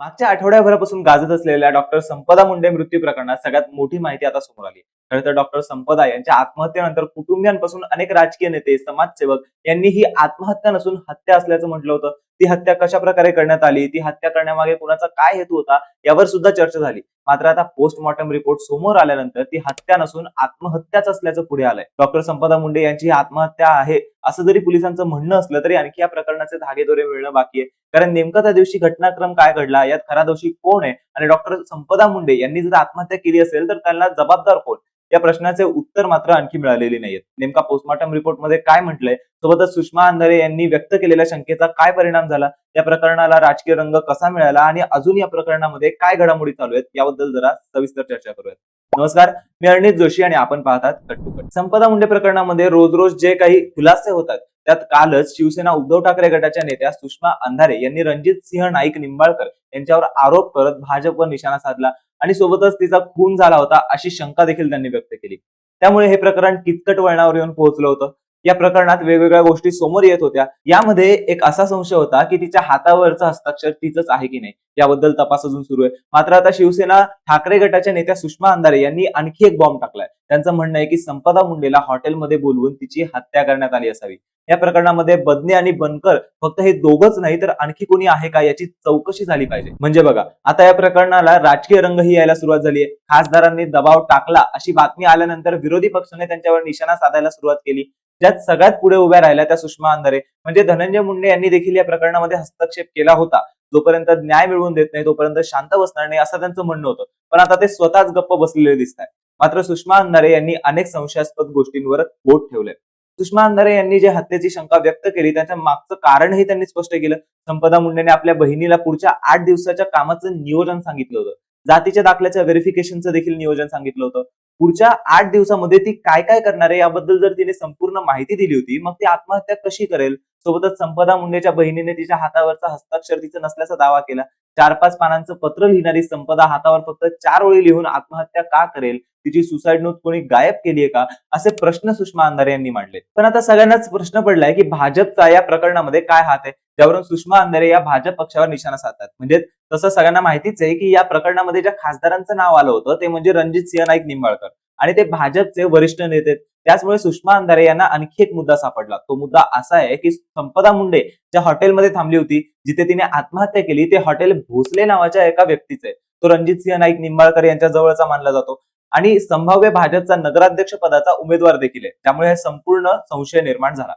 मागच्या आठवड्याभरापासून गाजत असलेल्या डॉक्टर संपदा मुंडे मृत्यू प्रकरणात सगळ्यात मोठी माहिती आता समोर आली खरं तर डॉक्टर संपदा यांच्या आत्महत्येनंतर कुटुंबियांपासून अनेक राजकीय नेते समाजसेवक यांनी ही आत्महत्या नसून हत्या असल्याचं म्हटलं होतं. ती हत्या कशा प्रकारे करण्यात आली? ती हत्या करण्यामागे कुणाचा काय हेतू होता? यावर सुद्धा चर्चा झाली. मात्र आता पोस्टमॉर्टम रिपोर्ट समोर आल्यानंतर ती हत्या नसून आत्महत्याच असल्याचं पुढे आलंय. डॉक्टर संपदा मुंडे यांची ही आत्महत्या आहे असं जरी पोलिसांचं म्हणणं असलं तरी आणखी या प्रकरणाचे धागेदोरे मिळणं बाकी आहे. कारण नेमका त्या दिवशी घटनाक्रम काय घडला यात खरा दोषी कोण आहे? आणि डॉक्टर संपदा मुंडे यांनी जर आत्महत्या केली असेल तर त्यांना जबाबदार कोण? या प्रश्नाचे उत्तर मात्र आणखी मिळालेले नाहीयेत. नेमका पोस्टमॉर्टम रिपोर्टमध्ये काय म्हटलंय? सोबतच सुषमा अंधारे यांनी व्यक्त केलेल्या शंकेचा काय परिणाम झाला? या प्रकरणाला राजकीय रंग कसा मिळाला? आणि अजून या प्रकरणामध्ये काय घडामोडी चालू आहेत? याबद्दल जरा सविस्तर चर्चा करूयात. नमस्कार मी अर्णित जोशी आणि आपण पाहतात कट संपदा मुंडे प्रकरणामध्ये रोज रोज जे काही खुलासे होतात त्यात कालच शिवसेना उद्धव ठाकरे गटाच्या नेत्या सुषमा अंधारे यांनी रणजित सिंह नाईक निंबाळकर यांच्यावर आरोप करत भाजपवर निशाणा साधला. आणि सोबतच तिचा खून झाला होता अशी शंका देखील त्यांनी व्यक्त केली. त्यामुळे हे प्रकरण किचकट वळणावर येऊन पोहोचलं होतं. या प्रकरणात वेगवेगळ्या गोष्टी समोर येत होत्या. यामध्ये एक असा संशय होता की तिच्या हातावरचं हस्ताक्षर तिचंच आहे की नाही याबद्दल तपास अजून सुरू आहे. मात्र आता शिवसेना ठाकरे गटाच्या नेत्या सुषमा अंधारे यांनी आणखी एक बॉम्ब टाकलाय. त्यांचं म्हणणं आहे की संपदा मुंडेला हॉटेलमध्ये बोलवून तिची हत्या करण्यात आली असावी. या प्रकरणामध्ये बदने आणि बनकर फक्त हे दोघच नाही तर आणखी कोणी आहे का याची चौकशी झाली पाहिजे? म्हणजे बघा आता या प्रकरणाला राजकीय रंगही यायला सुरुवात झाली आहे. खासदारांनी दबाव टाकला अशी बातमी आल्यानंतर विरोधी पक्षाने त्यांच्यावर निशाणा साधायला सुरुवात केली. ज्यात सगळ्यात पुढे उभ्या राहिल्या त्या सुषमा अंधारे. म्हणजे धनंजय मुंडे यांनी देखील या प्रकरणामध्ये हस्तक्षेप केला होता. जोपर्यंत न्याय मिळवून देत नाही तोपर्यंत शांत बसणार नाही असं त्यांचं म्हणणं होतं. पण आता ते स्वतःच गप्प बसलेले दिसत आहे मात्र सुषमा अंधारे यांनी अनेक संशयास्पद गोष्टींवर बोट ठेवलंय. सुषमा अंधारे यांनी जे हत्येची शंका व्यक्त केली त्याच्या मागचं कारणही त्यांनी स्पष्ट केलं. संपदा मुंडेने आपल्या बहिणीला पुढच्या आठ दिवसाच्या कामाचं नियोजन सांगितलं होतं. जातीच्या दाखल्याच्या व्हेरिफिकेशनचं देखील नियोजन सांगितलं होतं. पुढच्या आठ दिवसामध्ये ती काय काय करणार आहे याबद्दल जर तिने संपूर्ण माहिती दिली होती मग ती आत्महत्या कशी करेल? सोबतच संपदा मुंडेच्या बहिणीने तिच्या हातावरचा हस्ताक्षर तिचं नसल्याचा दावा केला. चार पाच पानांचं पत्र लिहिणारी संपदा हातावर फक्त चार ओळी लिहून आत्महत्या का करेल? तिची सुसाईड नोट कोणी गायब केली आहे का? असे प्रश्न सुषमा अंधारे यांनी मांडले पण आता सगळ्यांनाच प्रश्न पडलाय की भाजपचा या प्रकरणामध्ये काय हात आहे? ज्यावरून सुषमा अंधारे या भाजप पक्षावर निशाणा साधतात. म्हणजे तसं सगळ्यांना माहितीच आहे की या प्रकरणामध्ये ज्या खासदारांचं नाव आलं होतं ते म्हणजे रणजित सिंह नाईक निंबाळकर. आणि ते भाजपचे वरिष्ठ नेते त्याचमुळे सुषमा अंधारे यांना आणखी एक मुद्दा सापडला. तो मुद्दा असा आहे की संपदा मुंडे ज्या हॉटेलमध्ये थांबली होती जिथे तिने आत्महत्या केली ते हॉटेल भोसले नावाच्या एका व्यक्तीचे तो रणजित सिंह नाईक निंबाळकर यांच्या जवळचा मानला जातो. आणि संभाव्य भाजपचा नगराध्यक्ष पदाचा उमेदवार देखील आहे. त्यामुळे संपूर्ण संशय निर्माण झाला.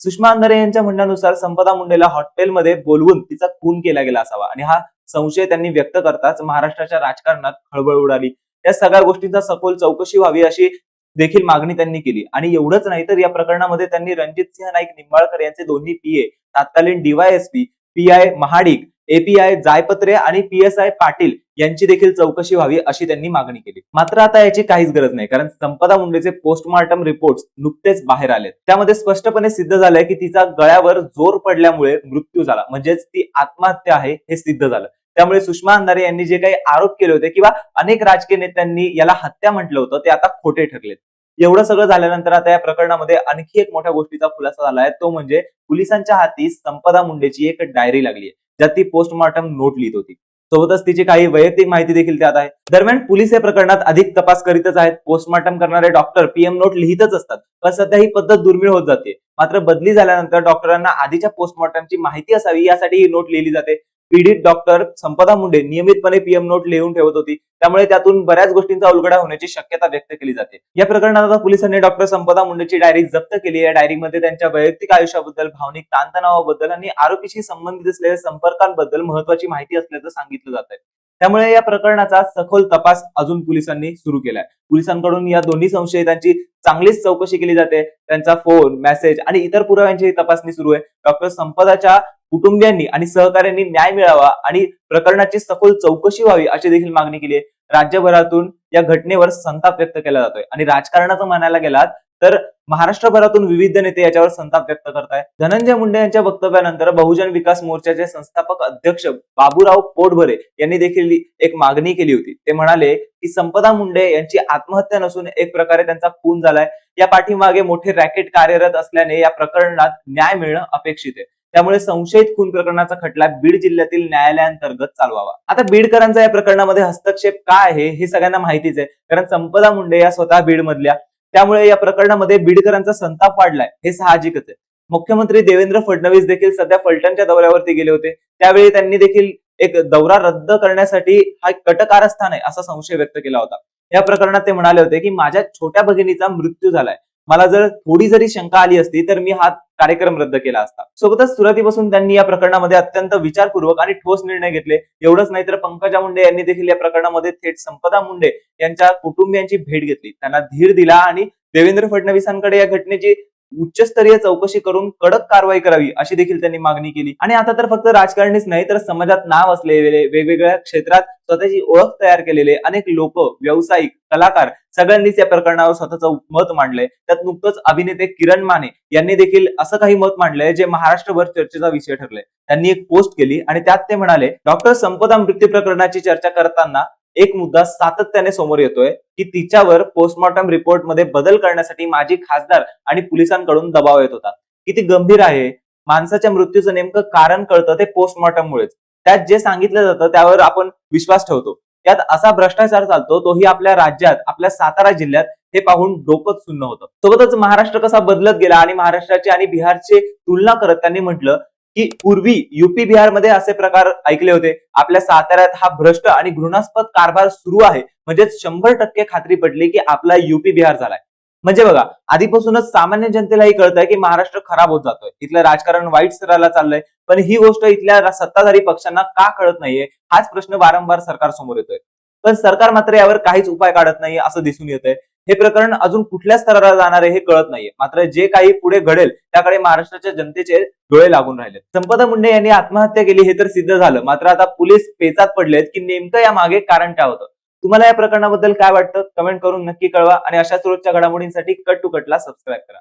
सुषमा अंधारे यांच्या म्हणण्यानुसार संपदा मुंडेला हॉटेलमध्ये बोलवून तिचा खून केला गेला असावा. आणि हा संशय त्यांनी व्यक्त करताच महाराष्ट्राच्या राजकारणात खळबळ उडाली. या सगळ्या गोष्टींचा सखोल चौकशी व्हावी अशी देखील मागणी त्यांनी केली. आणि एवढंच नाही तर या प्रकरणामध्ये त्यांनी रणजित सिंह नाईक निंबाळकर यांचे दोन्ही पीए तत्कालीन DYSP PI Mahadik API Jaipatre आणि पीएसआय पाटील यांची देखील चौकशी व्हावी अशी त्यांनी मागणी केली. मात्र आता याची काहीच गरज नाही कारण संपदा मुंडेचे पोस्टमॉर्टम रिपोर्ट नुकतेच बाहेर आले त्यामध्ये स्पष्टपणे सिद्ध झालंय की तिचा गळ्यावर जोर पडल्यामुळे मृत्यू झाला. म्हणजेच ती आत्महत्या आहे हे सिद्ध झालं. त्यामुळे सुषमा अंधारे यांनी जे काही आरोप केले होते किंवा अनेक राजकीय नेत्यांनी याला हत्या म्हटलं होतं ते आता खोटे ठरलेत. एवढं सगळं झाल्यानंतर आता या प्रकरणामध्ये आणखी एक मोठ्या गोष्टीचा खुलासा झाला आहे तो म्हणजे पोलिसांच्या हाती संपदा मुंडेची एक डायरी लागली आहे ज्यात ती पोस्टमॉर्टम नोट लिहित होती. सोबतच तिची काही वैयक्तिक माहिती देखील त्यात आहे. दरम्यान पोलीस या प्रकरणात अधिक तपास करीतच आहेत. पोस्टमॉर्टम करणारे डॉक्टर पीएम नोट लिहितच असतात पण सध्या ही पद्धत दुर्मिळ होत जाते. मात्र बदली झाल्यानंतर डॉक्टरांना आधीच्या पोस्टमॉर्टमची माहिती असावी यासाठी ही नोट लिहिली जाते. पीडित डॉक्टर संपदा मुंडे नियमितपणे पीएम नोट लिहून ठेवत होती. त्यामुळे त्यातून बऱ्याच गोष्टींचा उलगडा होण्याची शक्यता व्यक्त केली जाते. या प्रकरणात आता पोलिसांनी डॉक्टर संपदा मुंडेची डायरी जप्त केली या डायरीमध्ये त्यांच्या वैयक्तिक आयुष्याबद्दल भावनिक ताणतणावाबद्दल आणि आरोपीशी संबंधित असलेल्या संपर्कांबद्दल महत्वाची माहिती असल्याचं सांगितलं जात आहे त्यामुळे या प्रकरणाचा सखोल तपास अजून पोलिसांनी सुरू केलाय. पोलिसांकडून या दोन्ही संशयितांची चांगलीच चौकशी केली जाते. त्यांचा फोन मेसेज आणि इतर पुराव्यांची तपासणी सुरू आहे. डॉक्टर संपदाच्या कुटुंबियांनी आणि सहकाऱ्यांनी न्याय मिळावा आणि प्रकरणाची सखोल चौकशी व्हावी अशी देखील मागणी केली आहे. राज्यभरातून या घटनेवर संताप व्यक्त केला जातोय. आणि राजकारणाचं म्हणायला गेलात तर महाराष्ट्रभरातून विविध नेते याच्यावर संताप व्यक्त करतायत. धनंजय मुंडे यांच्या वक्तव्यानंतर बहुजन विकास मोर्चाचे संस्थापक अध्यक्ष बाबूराव पोटभरे यांनी देखील एक मागणी केली होती. ते म्हणाले की संपदा मुंडे यांची आत्महत्या नसून एक प्रकारे त्यांचा खून झालाय. या पाठीमागे मोठे रॅकेट कार्यरत असल्याने या प्रकरणात न्याय मिळणं अपेक्षित आहे. त्यामुळे संशयित खून प्रकरणाचा खटला बीड जिल्ह्यातील न्यायालयाअंतर्गत चालवावा. आता बीडकरांचा या प्रकरणामध्ये हस्तक्षेप काय आहे हे सगळ्यांना माहितीच आहे. कारण संपदा मुंडे या स्वतः बीड मधल्या त्यामुळे या प्रकरणामध्ये बीडकरांचा संताप वाढलाय हे साहजिकच आहे. मुख्यमंत्री देवेंद्र फडणवीस देखील सध्या फलटणच्या दौऱ्यावरती गेले होते. त्यावेळी त्यांनी देखील एक दौरा रद्द करण्यासाठी हा कटकारस्थान आहे असा संशय व्यक्त केला होता. या प्रकरणात ते म्हणाले होते की माझ्या छोट्या भगिनीचा मृत्यू झालाय. मला जर थोडी जरी शंका आली असती तर मी हा कार्यक्रम रद्द केला असता. सोबतच सुरुवातीपासून त्यांनी या प्रकरणामध्ये अत्यंत विचारपूर्वक आणि ठोस निर्णय घेतले. एवढंच नाही तर पंकजा मुंडे यांनी देखील या प्रकरणामध्ये थेट संपदा मुंडे यांच्या कुटुंबियांची भेट घेतली. त्यांना धीर दिला आणि देवेंद्र फडणवीसांकडे या घटनेची उच्चस्तरीय चौकशी करून कडक कारवाई करावी अशी देखील त्यांनी मागणी केली. आणि आता तर फक्त राजकारणीच नाही तर समाजात नाव असलेले वेगवेगळ्या क्षेत्रात स्वतःची ओळख तयार केलेले अनेक लोक व्यावसायिक कलाकार सगळ्यांनीच या प्रकरणावर स्वतःचं मत मांडलंय. त्यात नुकतंच अभिनेते किरण माने यांनी देखील असं काही मत मांडलंय जे महाराष्ट्रभर चर्चेचा विषय ठरलाय. त्यांनी एक पोस्ट केली आणि त्यात ते म्हणाले डॉक्टर संपदा मृत्यू प्रकरणाची चर्चा करताना एक मुद्दा सातत्याने समोर येतोय की तिच्यावर पोस्टमॉर्टम रिपोर्टमध्ये बदल करण्यासाठी माजी खासदार आणि पोलिसांकडून दबाव येत होता. किती गंभीर आहे? माणसाच्या मृत्यूचं नेमकं कारण कळतं ते पोस्टमॉर्टम मुळेच. त्यात जे सांगितलं जातं त्यावर आपण विश्वास ठेवतो. त्यात असा भ्रष्टाचार चालतो तोही आपल्या राज्यात आपल्या सातारा जिल्ह्यात हे पाहून डोकंच सुन्न होतं. सोबतच महाराष्ट्र कसा बदलत गेला आणि महाराष्ट्राची आणि बिहारची तुलना करत त्यांनी म्हटलं की पूर्वी युपी बिहारमध्ये असे प्रकार ऐकले होते. आपल्या साताऱ्यात हा भ्रष्ट आणि घृणास्पद कारभार सुरू आहे. म्हणजेच शंभर टक्के खात्री पडली की आपला युपी बिहार झालाय. म्हणजे बघा आधीपासूनच सामान्य जनतेलाही कळतंय की महाराष्ट्र खराब होत जातोय. इथलं राजकारण वाईट स्तराला चाललंय. पण ही गोष्ट इथल्या सत्ताधारी पक्षांना का कळत नाहीये? हाच प्रश्न वारंवार सरकार समोर येतोय. पण सरकार मात्र यावर काहीच उपाय काढत नाही असं दिसून येतंय. हे प्रकरण अजून कुठल्या स्तराला जाणार आहे हे कळत नाहीये. मात्र जे काही पुढे घडेल त्याकडे महाराष्ट्राच्या जनतेचे डोळे लागून राहिले संपदा मुंडे यांनी आत्महत्या केली हे तर सिद्ध झालं. मात्र आता पोलीस पेचात पडलेत की नेमकं या मागे कारण काय होतं? तुम्हाला या प्रकरणाबद्दल काय वाटतं? कमेंट करून नक्की कळवा आणि अशाच रोजच्या घडामोडींसाठी कट टू कटला सबस्क्राईब करा.